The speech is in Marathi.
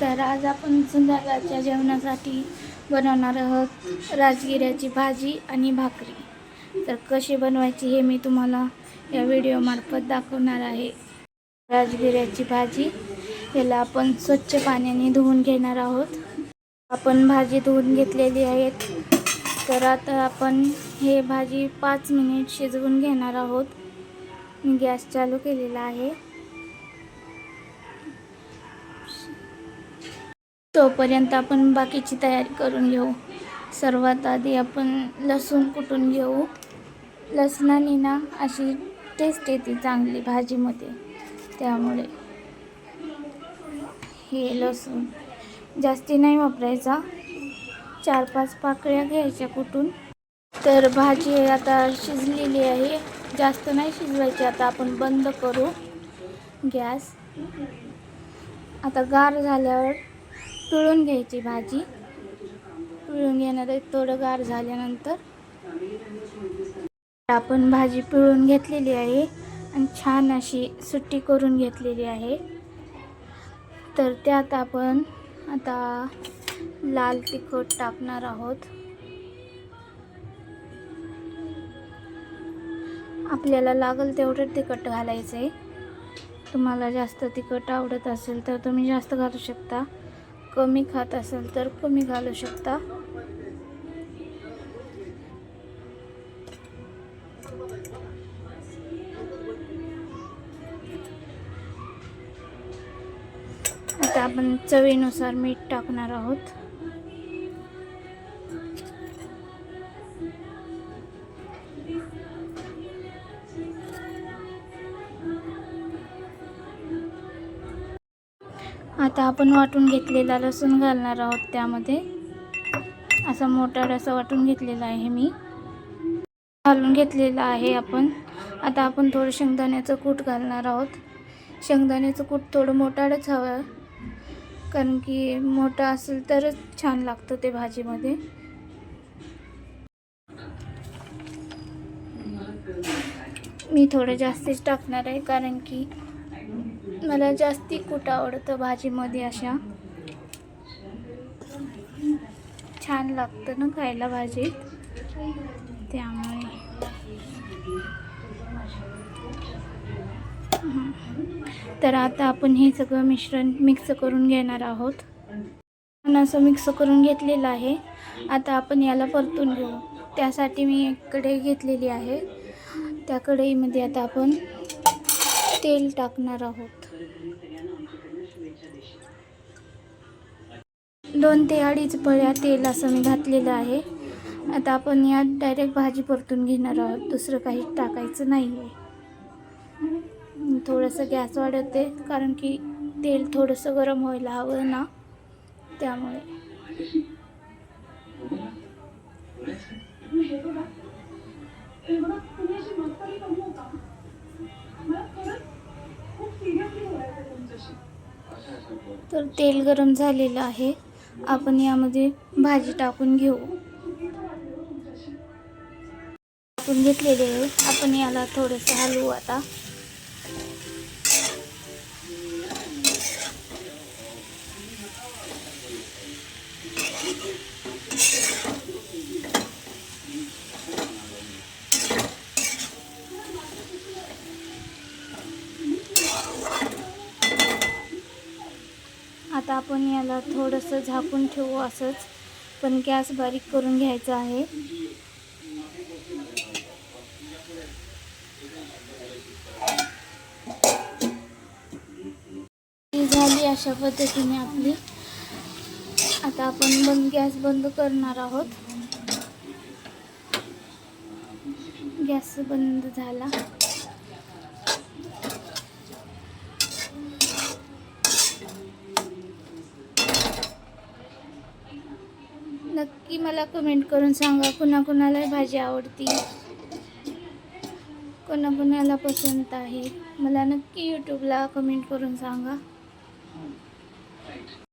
तर आज आपण संध्याकाळच्या जेवणासाठी बनवणार आहोत राजगिऱ्याची भाजी आणि भाकरी. तर कशी बनवायची हे मी तुम्हाला या व्हिडिओमार्फत दाखवणार आहे. राजगिऱ्याची भाजी याला आपण स्वच्छ पाण्याने धुवून घेणार आहोत. आपण भाजी धुवून घेतलेली आहेत. तर आता आपण हे भाजी पाच मिनिट शिजवून घेणार आहोत. मी गॅस चालू केलेला आहे. तोपर्यंत आपण बाकीची तयारी करून घेऊ. सर्वात आधी आपण लसूण कुटून घेऊ. लसणाने ना अशी टेस्ट येते चांगली भाजीमध्ये. त्यामुळे हे लसूण जास्ती नाही वापरायचा. चार पाच पाकळ्या घ्यायच्या कुठून तर भाजी आता शिजलेली आहे. जास्त नाही शिजवायची. आता आपण बंद करू गॅस. आता गार झाल्यावर पिळून घ्यायची भाजी. पिळून घेणार थोडं गार झाल्यानंतर आपण भाजी पिळून घेतलेली आहे आणि छान अशी सुट्टी करून घेतलेली आहे. तर त्यात आपण आता लाल तिखट टाकणार आहोत. आपल्याला लागल तेवढं तिखट घालायचं आहे तुम्हाला जास्त तिखट आवडत असेल तर तुम्ही जास्त घालू शकता. कमी खात असेल तर कमी घालू शकता. आता आपण चवीनुसार मीठ टाकणार आहोत. आता आपण वाटून घेतलेला लसूण घालणार आहोत त्यामध्ये. असा मोठा असं वाटून घेतलेला आहे मी. घालून घेतलेला आहे आपण. आता आपण थोडं शेंगदाण्याचं कूट घालणार आहोत. शेंगदाण्याचं कूट थोडं मोठाडच हवं. कारण की मोठं असेल तरच छान लागतं ते भाजीमध्ये. मी थोडं जास्तीच टाकणार आहे कारण की मला जास्ती कुठं आवडतं भाजीमध्ये अशा? छान लागतं ना खायला भाजी. त्यामुळे. तर आता आपण हे सगळं मिश्रण मिक्स करून घेणार आहोत. असं मिक्स करून घेतलेलं आहे. आता आपण याला परतून घेऊ. त्यासाठी मी एक कढई घेतलेली आहे. त्या कढईमध्ये आता आपण तेल टाकणार आहोत. दोन ते अडीच पळ्या तेल असं मी घातलेलं आहे. आता आपण यात डायरेक्ट भाजी परतून घेणार आहोत. दुसरं काही टाकायचं नाही आहे थोडंसं गॅस वाढवते कारण की तेल थोडंसं गरम व्हायला हवं ना. त्यामुळे. तर तेल गरम झालेलं आहे. आपण यामध्ये भाजी टाकून घेऊ. टाकून घेतलेले आहे. आपण याला थोडंसं हलवू आता. आता आपण याला थोडंसं झाकून ठेवू असंच पण गॅस बारीक करून घ्यायचा आहे. ती झाली अशा पद्धतीने आपली. आता आपण बंद गॅस बंद करणार आहोत. गॅस बंद झाला. नक्की मला कमेंट करून सांगा कुणाकुणाला भाजी आवडती. कोणाकोणाला पसंत आहे मला नक्की यूट्यूबला कमेंट करून सांगा.